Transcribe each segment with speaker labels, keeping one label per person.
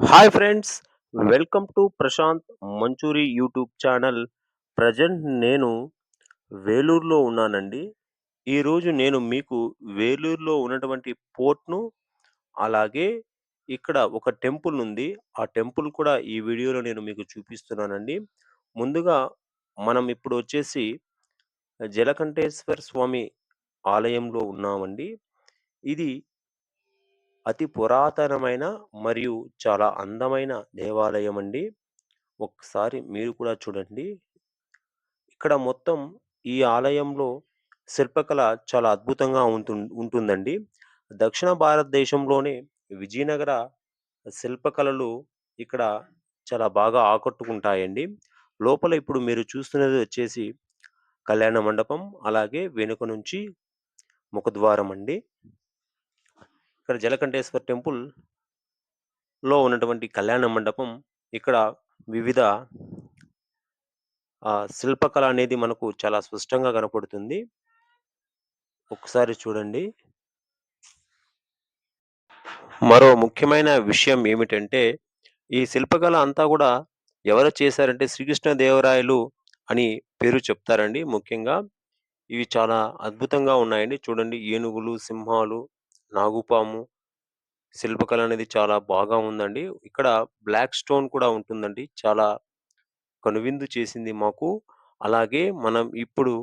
Speaker 1: Hi friends welcome to Prashant Manchuri YouTube channel. Present నేను వేలూరులో ఉన్నానండి. ఈరోజు నేను మీకు వేలూరులో ఉన్నటువంటి పోర్ట్ను అలాగే ఇక్కడ ఒక టెంపుల్ ఉంది. ఆ టెంపుల్ కూడా ఈ వీడియోలో నేను మీకు చూపిస్తున్నానండి. ముందుగా మనం ఇప్పుడు వచ్చేసి జలకంఠేశ్వర స్వామి ఆలయంలో ఉన్నామండి. ఇది అతి పురాతనమైన మరియు చాలా అందమైన దేవాలయం అండి. ఒకసారి మీరు కూడా చూడండి. ఇక్కడ మొత్తం ఈ ఆలయంలో శిల్పకళ చాలా అద్భుతంగా ఉంటు ఉంటుందండి. దక్షిణ భారతదేశంలోనే విజయనగర శిల్పకళలు ఇక్కడ చాలా బాగా ఆకట్టుకుంటాయండి. లోపల ఇప్పుడు మీరు చూస్తున్నది వచ్చేసి కళ్యాణ మండపం అలాగే వెనుక నుంచి ముఖద్వారం అండి. ఇక్కడ జలకంఠేశ్వర టెంపుల్లో ఉన్నటువంటి కళ్యాణ మండపం ఇక్కడ వివిధ ఆ, శిల్పకళ అనేది మనకు చాలా స్పష్టంగా కనపడుతుంది. ఒకసారి చూడండి. మరో ముఖ్యమైన విషయం ఏమిటంటే ఈ శిల్పకళ అంతా కూడా ఎవరు చేశారంటే శ్రీకృష్ణదేవరాయలు అని పేరు చెప్తారండి ముఖ్యంగా. ఇవి చాలా అద్భుతంగా ఉన్నాయండి. చూడండి ఏనుగులు సింహాలు నాగుపాము శిల్పకళ అనేది చాలా బాగా ఉందండి. ఇక్కడ బ్లాక్ స్టోన్ కూడా ఉంటుందండి. చాలా కనువిందు చేసింది మాకు. అలాగే మనం ఇప్పుడు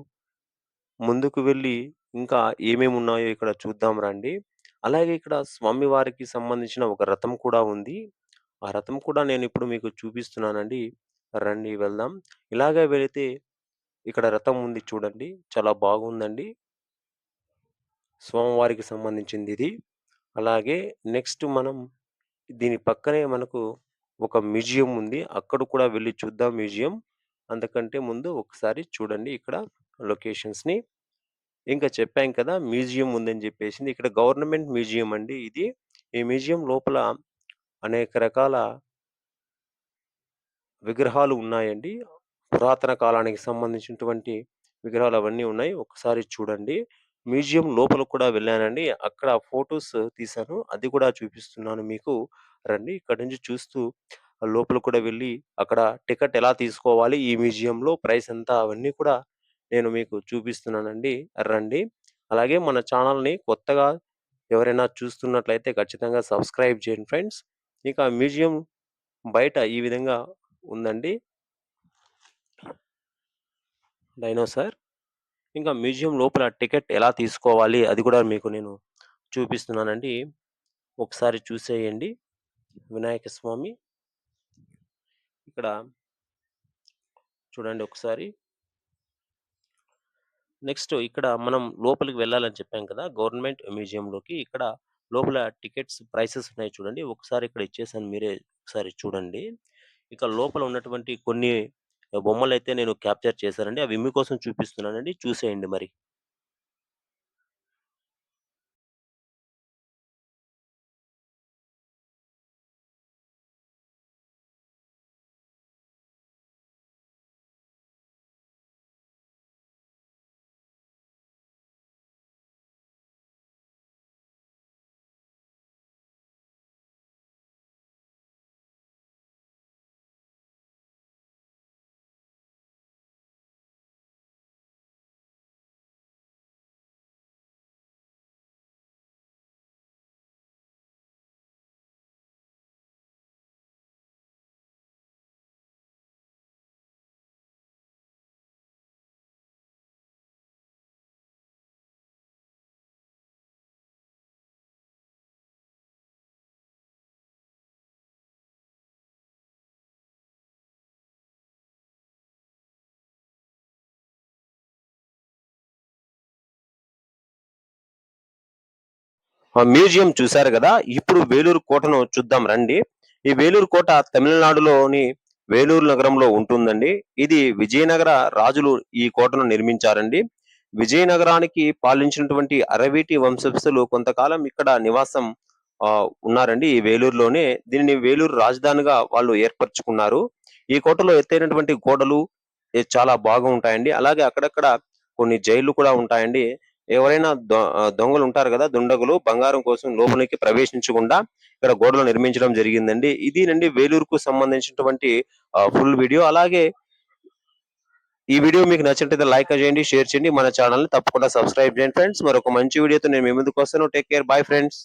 Speaker 1: ముందుకు వెళ్ళి ఇంకా ఏమేమి ఉన్నాయో ఇక్కడ చూద్దాం రండి. అలాగే ఇక్కడ స్వామివారికి సంబంధించిన ఒక రథం కూడా ఉంది. ఆ రథం కూడా నేను ఇప్పుడు మీకు చూపిస్తున్నానండి. రండి వెళ్దాం. ఇలాగే వెళితే ఇక్కడ రథం ఉంది చూడండి. చాలా బాగుందండి. స్వామివారికి సంబంధించింది ఇది అలాగే నెక్స్ట్ మనం దీని పక్కనే మనకు ఒక మ్యూజియం ఉంది. అక్కడ కూడా వెళ్ళి చూద్దాం మ్యూజియం. అంతకంటే ముందు ఒకసారి చూడండి ఇక్కడ లొకేషన్స్ని. ఇంకా చెప్పాం కదా మ్యూజియం ఉందని చెప్పేసి ఇక్కడ గవర్నమెంట్ మ్యూజియం అండి ఇది. ఈ మ్యూజియం లోపల అనేక రకాల విగ్రహాలు ఉన్నాయండి. పురాతన కాలానికి సంబంధించినటువంటి విగ్రహాలు అవన్నీ ఉన్నాయి. ఒకసారి చూడండి. మ్యూజియం లోపల కూడా వెళ్ళానండి. అక్కడ ఫొటోస్ తీశాను. అది కూడా చూపిస్తున్నాను మీకు. రండి ఇక్కడ నుంచి చూస్తూ లోపల కూడా వెళ్ళి అక్కడ టికెట్ ఎలా తీసుకోవాలి ఈ మ్యూజియంలో ప్రైస్ ఎంత అవన్నీ కూడా నేను మీకు చూపిస్తున్నానండి. రండి. అలాగే మన ఛానల్ని కొత్తగా ఎవరైనా చూస్తున్నట్లయితే ఖచ్చితంగా సబ్స్క్రైబ్ చేయండి ఫ్రెండ్స్. ఇక మ్యూజియం బయట ఈ విధంగా ఉందండి. డైనోసార్. ఇంకా మ్యూజియం లోపల టికెట్ ఎలా తీసుకోవాలి? అది కూడా మీకు నేను చూపిస్తున్నానండి. ఒకసారి చూసేయండి. వినాయక స్వామి. ఇక్కడ చూడండి ఒకసారి. నెక్స్ట్ ఇక్కడ మనం లోపలికి వెళ్ళాలని చెప్పాం కదా గవర్నమెంట్ మ్యూజియంలోకి ఇక్కడ లోపల టికెట్స్ ప్రైసెస్ ఉన్నాయి చూడండి. ఒకసారి ఇక్కడ ఇచ్చేసాను మీరే ఒకసారి చూడండి. ఇక లోపల ఉన్నటువంటి కొన్ని బొమ్మలు అయితే నేను క్యాప్చర్ చేశానండి. అవి మీకోసం చూపిస్తున్నానండి. చూసేయండి మరి. మ్యూజియం చూశారు కదా? ఇప్పుడు వేలూరు కోటను చూద్దాం రండి. ఈ వేలూరు కోట తమిళనాడులోని వేలూరు నగరంలో ఉంటుందండి. ఇది విజయనగర రాజులు ఈ కోటను నిర్మించారండి. విజయనగరానికి పాలించినటువంటి అరవీటి వంశస్థులు కొంతకాలం ఇక్కడ నివాసం ఆ, ఉన్నారండి ఈ వేలూరులోనే. దీనిని వేలూరు రాజధానిగా వాళ్ళు ఏర్పరచుకున్నారు. ఈ కోటలో ఎత్తైనటువంటి గోడలు చాలా బాగా ఉంటాయండి అలాగే అక్కడక్కడ కొన్ని జైళ్ళు కూడా ఉంటాయండి. ఎవరైనా దొ దొంగలు ఉంటారు కదా దుండగులు బంగారం కోసం లోపలికి ప్రవేశించకుండా ఇక్కడ గోడలు నిర్మించడం జరిగిందండి. ఇది నండి వేలూరుకు సంబంధించినటువంటి ఫుల్ వీడియో. అలాగే ఈ వీడియో మీకు నచ్చినట్లయితే లైక్ చేయండి, షేర్ చేయండి. మన ఛానల్ని తప్పకుండా సబ్స్క్రైబ్ చేయండి ఫ్రెండ్స్. మరొక మంచి వీడియోతో నేను మీ ముందుకొస్తాను. Take care. Bye friends.